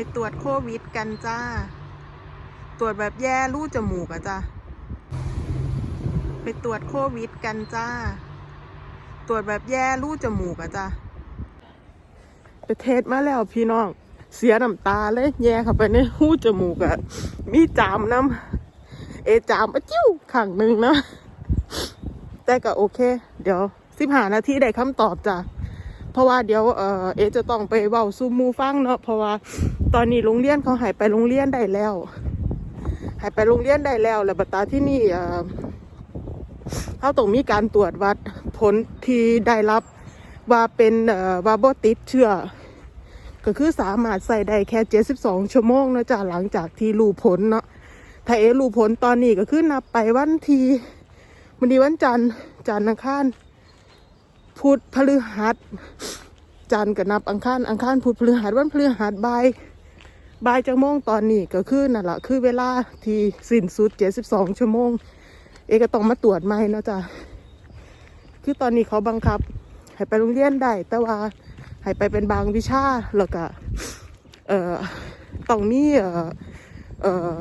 ไปตรวจโควิดกันจ้า ตรวจแบบแย่รูจมูกอะจ้าไปตรวจโควิดกันจ้า ตรวจแบบแย่รูจมูกอะจ้าไปเทสมาแล้วพี่น้อง เสียน้ำตาเลยแย่เข้าไปในหูจมูกอะมีจามน้ำเอจามปะจิ้วขังหนึ่งนะ แต่ก็โอเค เดี๋ยวสิบหานาทีได้คำตอบจ้ะ ราะว่าเดี๋ยวเออเอจะต้องไปเว้าซูมูฟังเนาะเพราะว่าตอนนี้โรงเรียนเขาหายไปโรงเรียนได้แล้ว หายไปโรงเรียนได้แล้ว แล้วบัดตาที่นี่เออเขาต้องมีการตรวจวัดผลที่ได้รับว่าเป็นเออว่าบ่ติดเชื้อก็คือสามารถใส่ได้แค่72ชั่วโมงนะจ้ะหลังจากที่รู้ผลเนาะถ้าเอรู้ผลตอนนี้ก็คือนับไปวันที่วันนี้วันจันทร์จันทร์อังคารพุธพฤหัส จันทร์กับนับอังคารอังคารพุธพฤหัสวันพฤหัสบ่ายบ่ายจังโมงตอนนี้ก็คือนั่นแหละคือเวลาที่สิ้นสุด72ชั่วโมง เอก็ต้องมาตรวจใหม่เนาะจ้ะคือตอนนี้เขาบังคับ ให้ไปโรงเรียนได้แต่ว่าให้ไปเป็นบางวิชาแล้วก็เอ่อต้องมีเอ่อเอ่อ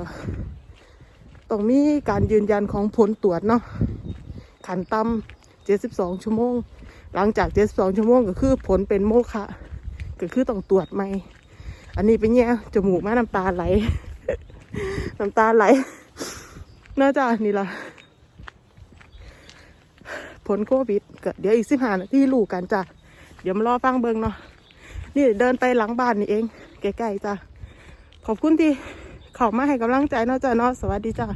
ต้องมีการยืนยันของผลตรวจเนาะขันต่ำ72ชั่วโมง หลังจาก72ชั่วโมงก็คือผลเป็นโมฆะก็คือต้องตรวจใหม่ อันนี้เป็นเนี่ยจมูกมาน้ำตาไหล น้ำตาไหล น่าจะนี่ละผลโควิดก็เดี๋ยวอีกสิบห้านาทีรู้กันจ้ะ เดี๋ยวมารอฟังเบิงเนาะ นี่เดินไปหลังบ้านนี่เอง ใกล้ๆจ้ะ ขอบคุณที่เข้ามาให้กำลังใจเนาะจ้ะเนาะ สวัสดีจ้ะ